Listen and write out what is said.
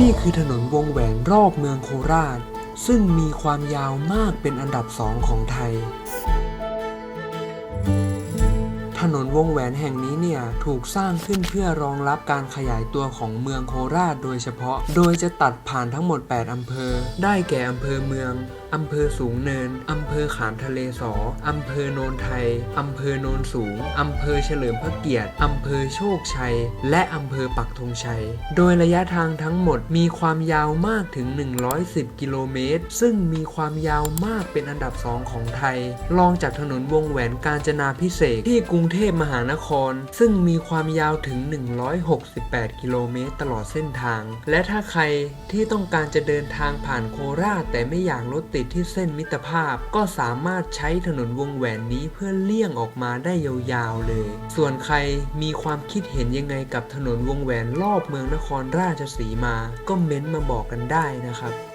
นี่คือถนนวงแหวนรอบเมืองโคราช ซึ่งมีความยาวมากเป็นอันดับสองของไทย ถนนวงแหวนแห่งนี้เนี่ยถูกสร้างขึ้นเพื่อรองรับการขยายตัวของเมืองโคราชโดยเฉพาะ โดยจะตัดผ่านทั้งหมด 8 อำเภอ ได้แก่อำเภอเมือง อำเภอสูงเนิน อำเภอขามทะเลสอ อำเภอโนนไทย อำเภอโนนสูง อำเภอเฉลิมพระเกียรติ อำเภอโชคชัย และอำเภอปักธงชัย โดยระยะทางทั้งหมดมีความยาวมากถึง 110 กิโลเมตร ซึ่งมีความยาวมากเป็นอันดับสองของไทย รองจากถนนวงแหวนกาญจนาพิเศษกที่กรุงเทพมหานคร ซึ่งมีความยาวถึง 168 กิโลเมตรตลอดเส้นทาง และถ้าใครที่ต้องการจะเดินทางผ่านโคราช แต่ไม่อยากรถติดที่เส้นมิตรภาพ ก็สามารถใช้ถนนวงแหวนนี้เพื่อเลี่ยงออกมาได้ยาวๆเลย ส่วนใครมีความคิดเห็นยังไงกับถนนวงแหวนรอบเมืองนครราชสีมา ก็เม้นต์มาบอกกันได้นะครับ